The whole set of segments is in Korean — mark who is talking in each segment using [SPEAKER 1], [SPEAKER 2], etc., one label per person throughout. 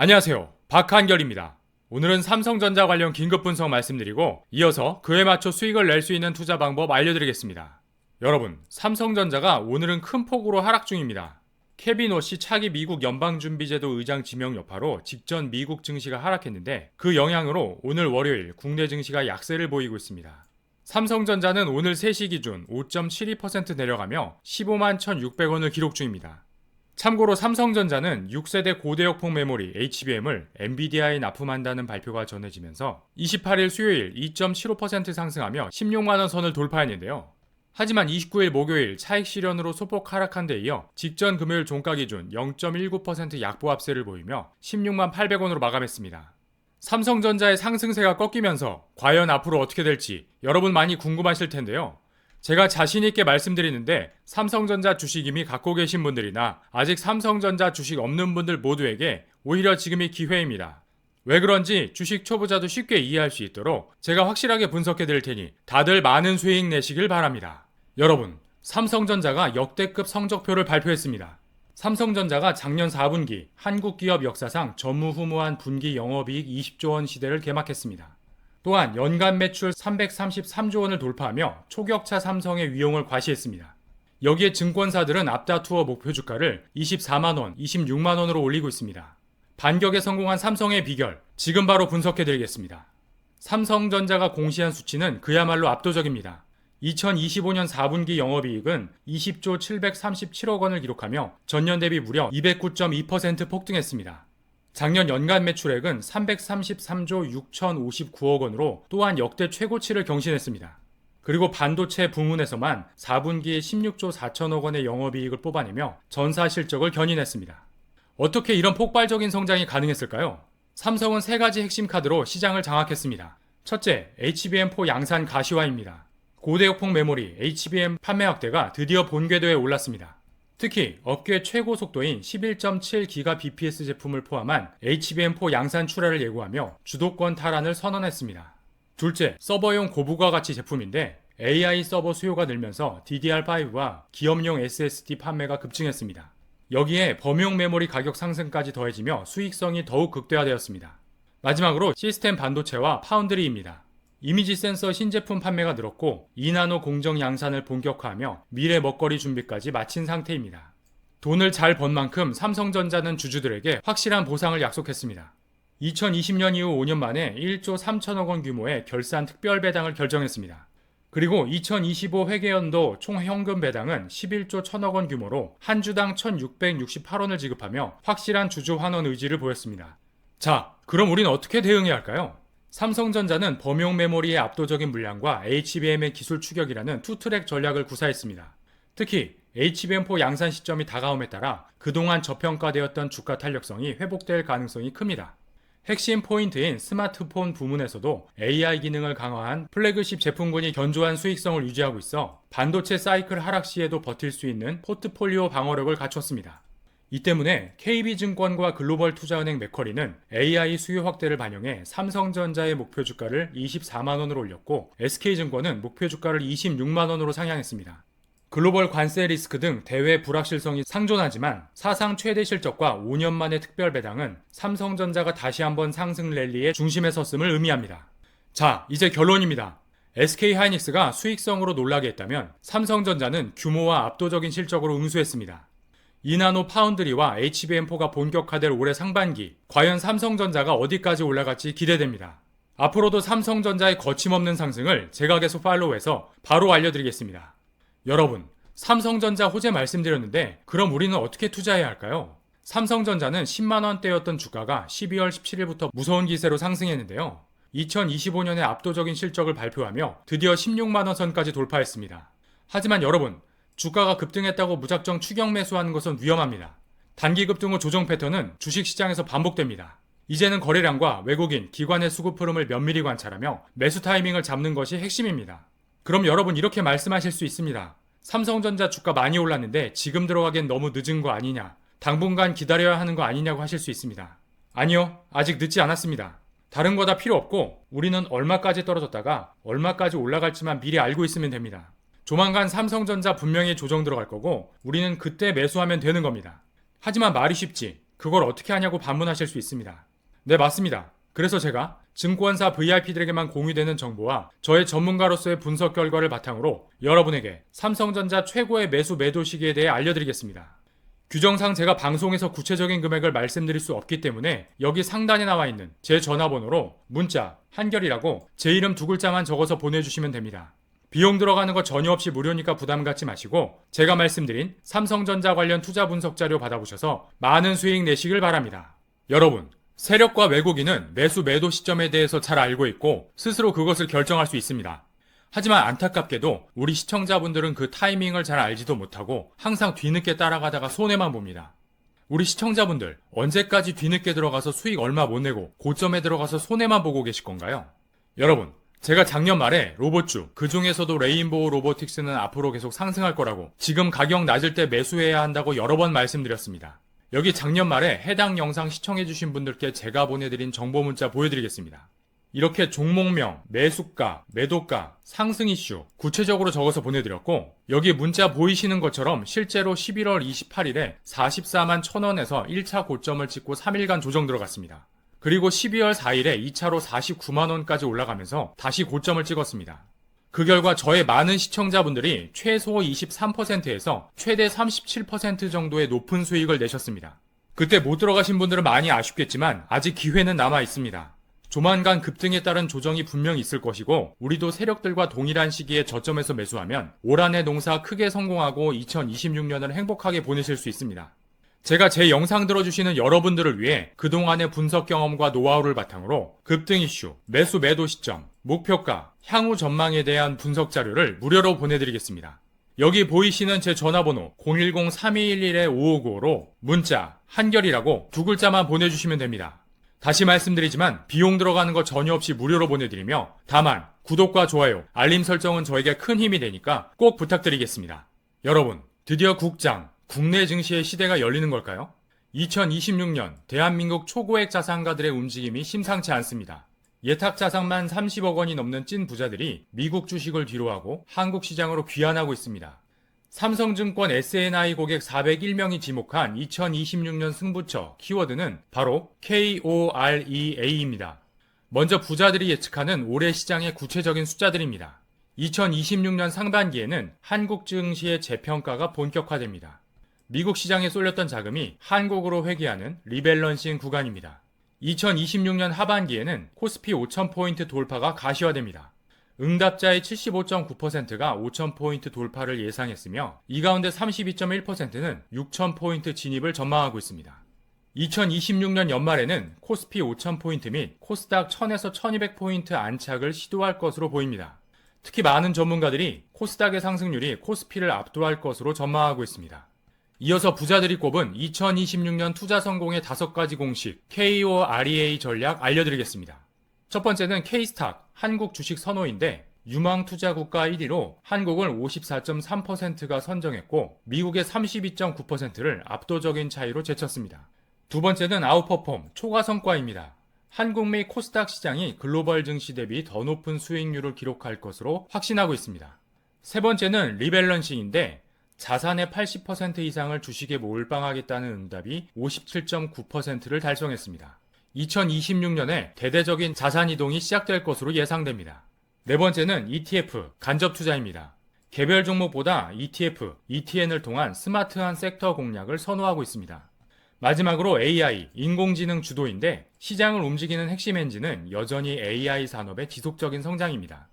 [SPEAKER 1] 안녕하세요. 박한결입니다. 오늘은 삼성전자 관련 긴급 분석 말씀드리고 이어서 그에 맞춰 수익을 낼 수 있는 투자 방법 알려드리겠습니다. 여러분, 삼성전자가 오늘은 큰 폭으로 하락 중입니다. 케빈 오시 차기 미국 연방준비제도 의장 지명 여파로 직전 미국 증시가 하락했는데 그 영향으로 오늘 월요일 국내 증시가 약세를 보이고 있습니다. 삼성전자는 오늘 3시 기준 5.72% 내려가며 15만 1,600원을 기록 중입니다. 참고로 삼성전자는 6세대 고대역폭 메모리 HBM을 엔비디아에 납품한다는 발표가 전해지면서 28일 수요일 2.75% 상승하며 16만원 선을 돌파했는데요. 하지만 29일 목요일 차익 실현으로 소폭 하락한 데 이어 직전 금요일 종가 기준 0.19% 약보 합세를 보이며 16만 800원으로 마감했습니다. 삼성전자의 상승세가 꺾이면서 과연 앞으로 어떻게 될지 여러분 많이 궁금하실 텐데요. 제가 자신있게 말씀드리는데 삼성전자 주식 이미 갖고 계신 분들이나 아직 삼성전자 주식 없는 분들 모두에게 오히려 지금이 기회입니다. 왜 그런지 주식 초보자도 쉽게 이해할 수 있도록 제가 확실하게 분석해 드릴 테니 다들 많은 수익 내시길 바랍니다. 여러분, 삼성전자가 역대급 성적표를 발표했습니다. 삼성전자가 작년 4분기 한국 기업 역사상 전무후무한 분기 영업이익 20조 원 시대를 개막했습니다. 또한 연간 매출 333조 원을 돌파하며 초격차 삼성의 위용을 과시했습니다. 여기에 증권사들은 앞다투어 목표 주가를 24만 원, 26만 원으로 올리고 있습니다. 반격에 성공한 삼성의 비결, 지금 바로 분석해 드리겠습니다. 삼성전자가 공시한 수치는 그야말로 압도적입니다. 2025년 4분기 영업이익은 20조 737억 원을 기록하며 전년 대비 무려 209.2% 폭등했습니다. 작년 연간 매출액은 333조 6,059억 원으로 또한 역대 최고치를 경신했습니다. 그리고 반도체 부문에서만 4분기에 16조 4천억 원의 영업이익을 뽑아내며 전사 실적을 견인했습니다. 어떻게 이런 폭발적인 성장이 가능했을까요? 삼성은 세 가지 핵심 카드로 시장을 장악했습니다. 첫째, HBM4 양산 가시화입니다. 고대역폭 메모리 HBM 판매 확대가 드디어 본궤도에 올랐습니다. 특히 업계 최고 속도인 11.7기가 bps 제품을 포함한 HBM4 양산 출하를 예고하며 주도권 탈환을 선언했습니다. 둘째, 서버용 고부가 가치 제품인데 AI 서버 수요가 늘면서 DDR5와 기업용 SSD 판매가 급증했습니다. 여기에 범용 메모리 가격 상승까지 더해지며 수익성이 더욱 극대화되었습니다. 마지막으로 시스템 반도체와 파운드리입니다. 이미지 센서 신제품 판매가 늘었고 2나노 공정 양산을 본격화하며 미래 먹거리 준비까지 마친 상태입니다. 돈을 잘 번 만큼 삼성전자는 주주들에게 확실한 보상을 약속했습니다. 2020년 이후 5년 만에 1조 3천억 원 규모의 결산 특별 배당을 결정했습니다. 그리고 2025 회계연도 총 현금 배당은 11조 1천억 원 규모로 한 주당 1,668원을 지급하며 확실한 주주 환원 의지를 보였습니다. 자, 그럼 우리는 어떻게 대응해야 할까요? 삼성전자는 범용 메모리의 압도적인 물량과 HBM의 기술 추격이라는 투트랙 전략을 구사했습니다. 특히 HBM4 양산 시점이 다가옴에 따라 그동안 저평가되었던 주가 탄력성이 회복될 가능성이 큽니다. 핵심 포인트인 스마트폰 부문에서도 AI 기능을 강화한 플래그십 제품군이 견조한 수익성을 유지하고 있어 반도체 사이클 하락 시에도 버틸 수 있는 포트폴리오 방어력을 갖췄습니다. 이 때문에 KB증권과 글로벌 투자은행 맥커리는 AI 수요 확대를 반영해 삼성전자의 목표 주가를 24만 원으로 올렸고 SK증권은 목표 주가를 26만 원으로 상향했습니다. 글로벌 관세 리스크 등 대외 불확실성이 상존하지만 사상 최대 실적과 5년 만의 특별 배당은 삼성전자가 다시 한번 상승 랠리의 중심에 섰음을 의미합니다. 자, 이제 결론입니다. SK 하이닉스가 수익성으로 놀라게 했다면 삼성전자는 규모와 압도적인 실적으로 응수했습니다. 이나노 파운드리와 HBM4가 본격화될 올해 상반기, 과연 삼성전자가 어디까지 올라갈지 기대됩니다. 앞으로도 삼성전자의 거침없는 상승을 제가 계속 팔로우해서 바로 알려드리겠습니다. 여러분, 삼성전자 호재 말씀드렸는데 그럼 우리는 어떻게 투자해야 할까요? 삼성전자는 10만원대였던 주가가 12월 17일부터 무서운 기세로 상승했는데요. 2025년에 압도적인 실적을 발표하며 드디어 16만원 선까지 돌파했습니다. 하지만 여러분, 주가가 급등했다고 무작정 추격 매수하는 것은 위험합니다. 단기 급등 후 조정 패턴은 주식시장에서 반복됩니다. 이제는 거래량과 외국인, 기관의 수급 흐름을 면밀히 관찰하며 매수 타이밍을 잡는 것이 핵심입니다. 그럼 여러분 이렇게 말씀하실 수 있습니다. 삼성전자 주가 많이 올랐는데 지금 들어가기엔 너무 늦은 거 아니냐, 당분간 기다려야 하는 거 아니냐고 하실 수 있습니다. 아니요, 아직 늦지 않았습니다. 다른 거 다 필요 없고 우리는 얼마까지 떨어졌다가 얼마까지 올라갈지만 미리 알고 있으면 됩니다. 조만간 삼성전자 분명히 조정 들어갈 거고 우리는 그때 매수하면 되는 겁니다. 하지만 말이 쉽지 그걸 어떻게 하냐고 반문하실 수 있습니다. 네, 맞습니다. 그래서 제가 증권사 VIP들에게만 공유되는 정보와 저의 전문가로서의 분석 결과를 바탕으로 여러분에게 삼성전자 최고의 매수 매도 시기에 대해 알려드리겠습니다. 규정상 제가 방송에서 구체적인 금액을 말씀드릴 수 없기 때문에 여기 상단에 나와 있는 제 전화번호로 문자 한결이라고 제 이름 두 글자만 적어서 보내주시면 됩니다. 비용 들어가는 거 전혀 없이 무료니까 부담 갖지 마시고 제가 말씀드린 삼성전자 관련 투자 분석 자료 받아보셔서 많은 수익 내시길 바랍니다. 여러분, 세력과 외국인은 매수 매도 시점에 대해서 잘 알고 있고 스스로 그것을 결정할 수 있습니다. 하지만 안타깝게도 우리 시청자분들은 그 타이밍을 잘 알지도 못하고 항상 뒤늦게 따라가다가 손해만 봅니다. 우리 시청자분들 언제까지 뒤늦게 들어가서 수익 얼마 못 내고 고점에 들어가서 손해만 보고 계실 건가요? 여러분, 제가 작년 말에 로봇주, 그 중에서도 레인보우 로보틱스는 앞으로 계속 상승할 거라고 지금 가격 낮을 때 매수해야 한다고 여러 번 말씀드렸습니다. 여기 작년 말에 해당 영상 시청해주신 분들께 제가 보내드린 정보 문자 보여드리겠습니다. 이렇게 종목명, 매수가, 매도가, 상승 이슈 구체적으로 적어서 보내드렸고 여기 문자 보이시는 것처럼 실제로 11월 28일에 44만 1000원에서 1차 고점을 찍고 3일간 조정 들어갔습니다. 그리고 12월 4일에 2차로 49만원까지 올라가면서 다시 고점을 찍었습니다. 그 결과 저의 많은 시청자분들이 최소 23%에서 최대 37% 정도의 높은 수익을 내셨습니다. 그때 못 들어가신 분들은 많이 아쉽겠지만 아직 기회는 남아 있습니다. 조만간 급등에 따른 조정이 분명 있을 것이고 우리도 세력들과 동일한 시기에 저점에서 매수하면 올 한해 농사 크게 성공하고 2026년을 행복하게 보내실 수 있습니다. 제가 제 영상 들어주시는 여러분들을 위해 그동안의 분석 경험과 노하우를 바탕으로 급등 이슈, 매수 매도 시점, 목표가, 향후 전망에 대한 분석 자료를 무료로 보내드리겠습니다. 여기 보이시는 제 전화번호 010-3211-5595로 문자 한결이라고 두 글자만 보내주시면 됩니다. 다시 말씀드리지만 비용 들어가는 거 전혀 없이 무료로 보내드리며 다만 구독과 좋아요, 알림 설정은 저에게 큰 힘이 되니까 꼭 부탁드리겠습니다. 여러분, 드디어 국장, 국내 증시의 시대가 열리는 걸까요? 2026년 대한민국 초고액 자산가들의 움직임이 심상치 않습니다. 예탁 자산만 30억 원이 넘는 찐 부자들이 미국 주식을 뒤로하고 한국 시장으로 귀환하고 있습니다. 삼성증권 SNI 고객 401명이 지목한 2026년 승부처 키워드는 바로 KOREA입니다. 먼저 부자들이 예측하는 올해 시장의 구체적인 숫자들입니다. 2026년 상반기에는 한국 증시의 재평가가 본격화됩니다. 미국 시장에 쏠렸던 자금이 한국으로 회귀하는 리밸런싱 구간입니다. 2026년 하반기에는 코스피 5,000포인트 돌파가 가시화됩니다. 응답자의 75.9%가 5,000포인트 돌파를 예상했으며 이 가운데 32.1%는 6,000포인트 진입을 전망하고 있습니다. 2026년 연말에는 코스피 5,000포인트 및 코스닥 1,000에서 1,200포인트 안착을 시도할 것으로 보입니다. 특히 많은 전문가들이 코스닥의 상승률이 코스피를 압도할 것으로 전망하고 있습니다. 이어서 부자들이 꼽은 2026년 투자 성공의 다섯 가지 공식 KOREA 전략 알려드리겠습니다. 첫 번째는 K스탁 한국 주식 선호인데 유망 투자 국가 1위로 한국을 54.3%가 선정했고 미국의 32.9%를 압도적인 차이로 제쳤습니다. 두 번째는 아웃퍼폼 초과 성과입니다. 한국 및 코스닥 시장이 글로벌 증시 대비 더 높은 수익률을 기록할 것으로 확신하고 있습니다. 세 번째는 리밸런싱인데 자산의 80% 이상을 주식에 몰빵하겠다는 응답이 57.9%를 달성했습니다. 2026년에 대대적인 자산 이동이 시작될 것으로 예상됩니다. 네 번째는 ETF, 간접 투자입니다. 개별 종목보다 ETF, ETN을 통한 스마트한 섹터 공략을 선호하고 있습니다. 마지막으로 AI, 인공지능 주도인데 시장을 움직이는 핵심 엔진은 여전히 AI 산업의 지속적인 성장입니다.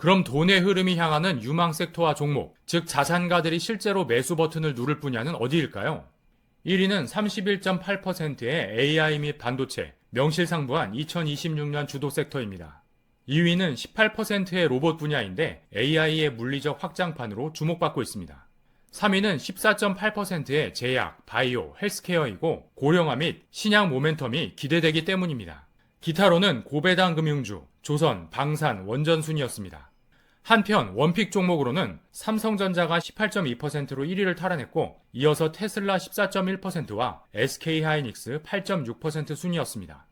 [SPEAKER 1] 그럼 돈의 흐름이 향하는 유망 섹터와 종목, 즉 자산가들이 실제로 매수 버튼을 누를 분야는 어디일까요? 1위는 31.8%의 AI 및 반도체, 명실상부한 2026년 주도 섹터입니다. 2위는 18%의 로봇 분야인데 AI의 물리적 확장판으로 주목받고 있습니다. 3위는 14.8%의 제약, 바이오, 헬스케어이고 고령화 및 신약 모멘텀이 기대되기 때문입니다. 기타로는 고배당 금융주, 조선, 방산, 원전 순이었습니다. 한편 원픽 종목으로는 삼성전자가 18.2%로 1위를 탈환했고 이어서 테슬라 14.1%와 SK하이닉스 8.6% 순이었습니다.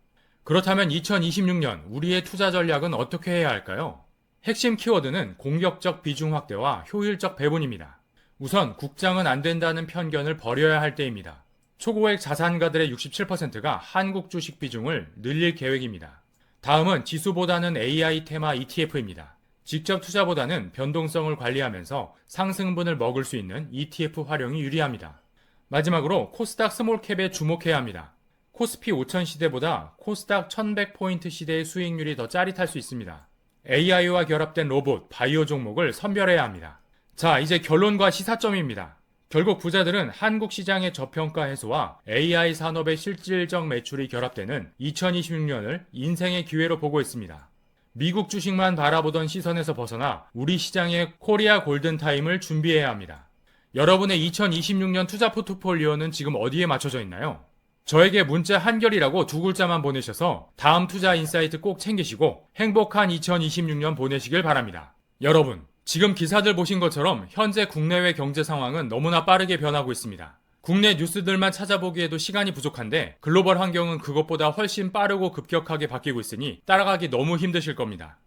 [SPEAKER 1] 그렇다면 2026년 우리의 투자 전략은 어떻게 해야 할까요? 핵심 키워드는 공격적 비중 확대와 효율적 배분입니다. 우선 국장은 안 된다는 편견을 버려야 할 때입니다. 초고액 자산가들의 67%가 한국 주식 비중을 늘릴 계획입니다. 다음은 지수보다는 AI 테마 ETF입니다. 직접 투자보다는 변동성을 관리하면서 상승분을 먹을 수 있는 ETF 활용이 유리합니다. 마지막으로 코스닥 스몰캡에 주목해야 합니다. 코스피 5000 시대보다 코스닥 1100포인트 시대의 수익률이 더 짜릿할 수 있습니다. AI와 결합된 로봇, 바이오 종목을 선별해야 합니다. 자, 이제 결론과 시사점입니다. 결국 부자들은 한국 시장의 저평가 해소와 AI 산업의 실질적 매출이 결합되는 2026년을 인생의 기회로 보고 있습니다. 미국 주식만 바라보던 시선에서 벗어나 우리 시장의 코리아 골든타임을 준비해야 합니다. 여러분의 2026년 투자 포트폴리오는 지금 어디에 맞춰져 있나요? 저에게 문자 한결이라고 두 글자만 보내셔서 다음 투자 인사이트 꼭 챙기시고 행복한 2026년 보내시길 바랍니다. 여러분, 지금 기사들 보신 것처럼 현재 국내외 경제 상황은 너무나 빠르게 변하고 있습니다. 국내 뉴스들만 찾아보기에도 시간이 부족한데 글로벌 환경은 그것보다 훨씬 빠르고 급격하게 바뀌고 있으니 따라가기 너무 힘드실 겁니다.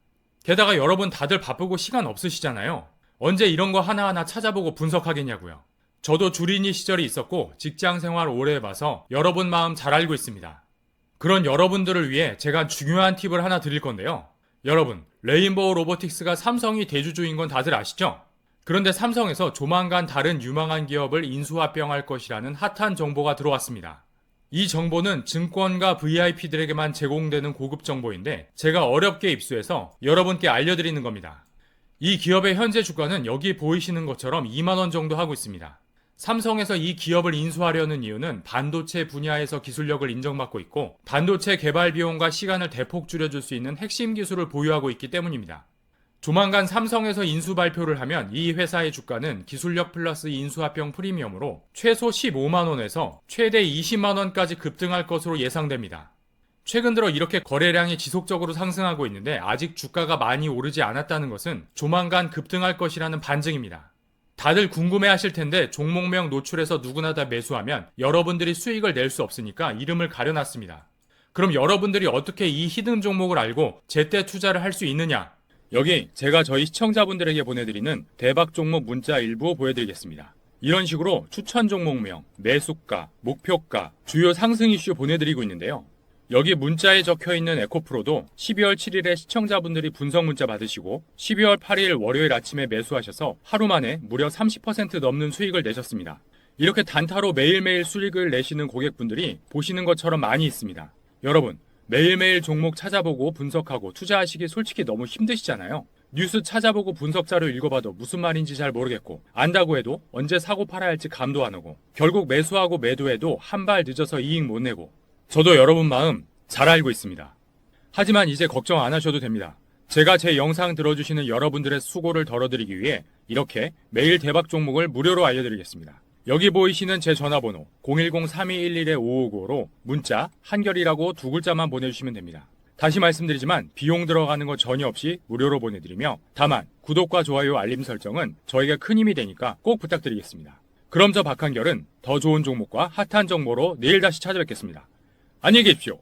[SPEAKER 1] 게다가 여러분 다들 바쁘고 시간 없으시잖아요. 언제 이런 거 하나하나 찾아보고 분석하겠냐고요. 저도 주린이 시절이 있었고 직장 생활 오래 해봐서 여러분 마음 잘 알고 있습니다. 그런 여러분들을 위해 제가 중요한 팁을 하나 드릴 건데요. 여러분, 레인보우 로보틱스가 삼성이 대주주인 건 다들 아시죠? 그런데 삼성에서 조만간 다른 유망한 기업을 인수합병할 것이라는 핫한 정보가 들어왔습니다. 이 정보는 증권가 VIP들에게만 제공되는 고급 정보인데 제가 어렵게 입수해서 여러분께 알려드리는 겁니다. 이 기업의 현재 주가는 여기 보이시는 것처럼 2만원 정도 하고 있습니다. 삼성에서 이 기업을 인수하려는 이유는 반도체 분야에서 기술력을 인정받고 있고 반도체 개발 비용과 시간을 대폭 줄여줄 수 있는 핵심 기술을 보유하고 있기 때문입니다. 조만간 삼성에서 인수 발표를 하면 이 회사의 주가는 기술력 플러스 인수합병 프리미엄으로 최소 15만원에서 최대 20만원까지 급등할 것으로 예상됩니다. 최근 들어 이렇게 거래량이 지속적으로 상승하고 있는데 아직 주가가 많이 오르지 않았다는 것은 조만간 급등할 것이라는 반증입니다. 다들 궁금해 하실 텐데 종목명 노출해서 누구나 다 매수하면 여러분들이 수익을 낼 수 없으니까 이름을 가려놨습니다. 그럼 여러분들이 어떻게 이 히든 종목을 알고 제때 투자를 할 수 있느냐? 여기 제가 저희 시청자분들에게 보내드리는 대박 종목 문자 일부 보여드리겠습니다. 이런 식으로 추천 종목명, 매수가, 목표가, 주요 상승 이슈 보내드리고 있는데요. 여기 문자에 적혀 있는 에코프로도 12월 7일에 시청자분들이 분석 문자 받으시고 12월 8일 월요일 아침에 매수하셔서 하루 만에 무려 30% 넘는 수익을 내셨습니다. 이렇게 단타로 매일매일 수익을 내시는 고객분들이 보시는 것처럼 많이 있습니다. 여러분, 매일매일 종목 찾아보고 분석하고 투자하시기 솔직히 너무 힘드시잖아요. 뉴스 찾아보고 분석 자료 읽어봐도 무슨 말인지 잘 모르겠고 안다고 해도 언제 사고 팔아야 할지 감도 안 오고 결국 매수하고 매도해도 한 발 늦어서 이익 못 내고 저도 여러분 마음 잘 알고 있습니다. 하지만 이제 걱정 안 하셔도 됩니다. 제가 제 영상 들어주시는 여러분들의 수고를 덜어드리기 위해 이렇게 매일 대박 종목을 무료로 알려드리겠습니다. 여기 보이시는 제 전화번호 010-3211-5555로 문자 한결이라고 두 글자만 보내주시면 됩니다. 다시 말씀드리지만 비용 들어가는 거 전혀 없이 무료로 보내드리며 다만 구독과 좋아요 알림 설정은 저에게 큰 힘이 되니까 꼭 부탁드리겠습니다. 그럼 저 박한결은 더 좋은 종목과 핫한 정보로 내일 다시 찾아뵙겠습니다. 안녕히 계십시오.